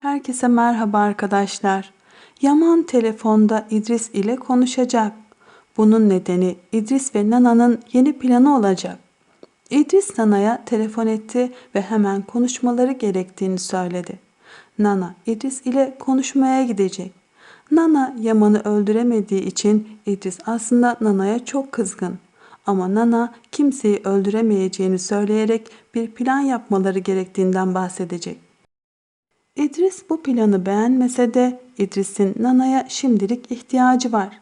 Herkese merhaba arkadaşlar. Yaman telefonda İdris ile konuşacak. Bunun nedeni İdris ve Nana'nın yeni planı olacak. İdris Nana'ya telefon etti ve hemen konuşmaları gerektiğini söyledi. Nana İdris ile konuşmaya gidecek. Nana Yaman'ı öldüremediği için İdris aslında Nana'ya çok kızgın. Ama Nana kimseyi öldüremeyeceğini söyleyerek bir plan yapmaları gerektiğinden bahsedecek. İdris bu planı beğenmese de İdris'in Nana'ya şimdilik ihtiyacı var.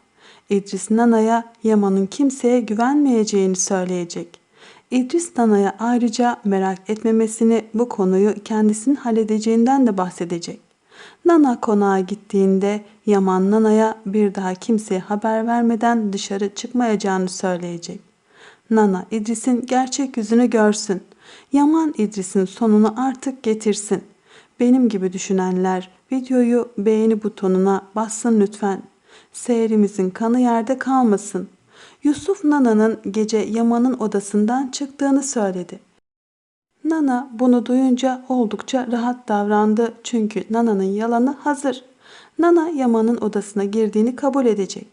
İdris Nana'ya Yaman'ın kimseye güvenmeyeceğini söyleyecek. İdris Nana'ya ayrıca merak etmemesini bu konuyu kendisinin halledeceğinden de bahsedecek. Nana konağa gittiğinde Yaman Nana'ya bir daha kimseye haber vermeden dışarı çıkmayacağını söyleyecek. Nana İdris'in gerçek yüzünü görsün. Yaman İdris'in sonunu artık getirsin. Benim gibi düşünenler videoyu beğeni butonuna bassın lütfen. Seyrimizin kanı yerde kalmasın. Yusuf Nana'nın gece Yaman'ın odasından çıktığını söyledi. Nana bunu duyunca oldukça rahat davrandı çünkü Nana'nın yalanı hazır. Nana Yaman'ın odasına girdiğini kabul edecek.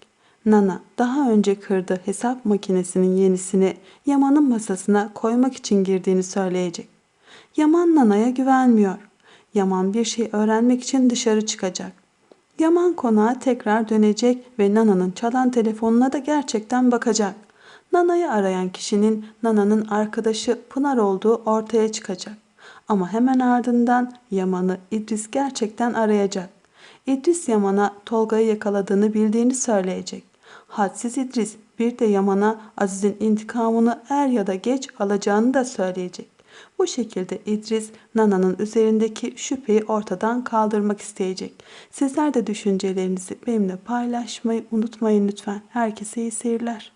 Nana daha önce kırdığı hesap makinesinin yenisini Yaman'ın masasına koymak için girdiğini söyleyecek. Yaman Nana'ya güvenmiyor. Yaman bir şey öğrenmek için dışarı çıkacak. Yaman konağa tekrar dönecek ve Nana'nın çalan telefonuna da gerçekten bakacak. Nana'yı arayan kişinin Nana'nın arkadaşı Pınar olduğu ortaya çıkacak. Ama hemen ardından Yaman'ı İdris gerçekten arayacak. İdris Yaman'a Tolga'yı yakaladığını bildiğini söyleyecek. Hadsiz İdris bir de Yaman'a Aziz'in intikamını er ya da geç alacağını da söyleyecek. Bu şekilde İdris Nana'nın üzerindeki şüpheyi ortadan kaldırmak isteyecek. Sizler de düşüncelerinizi benimle paylaşmayı unutmayın lütfen. Herkese iyi seyirler.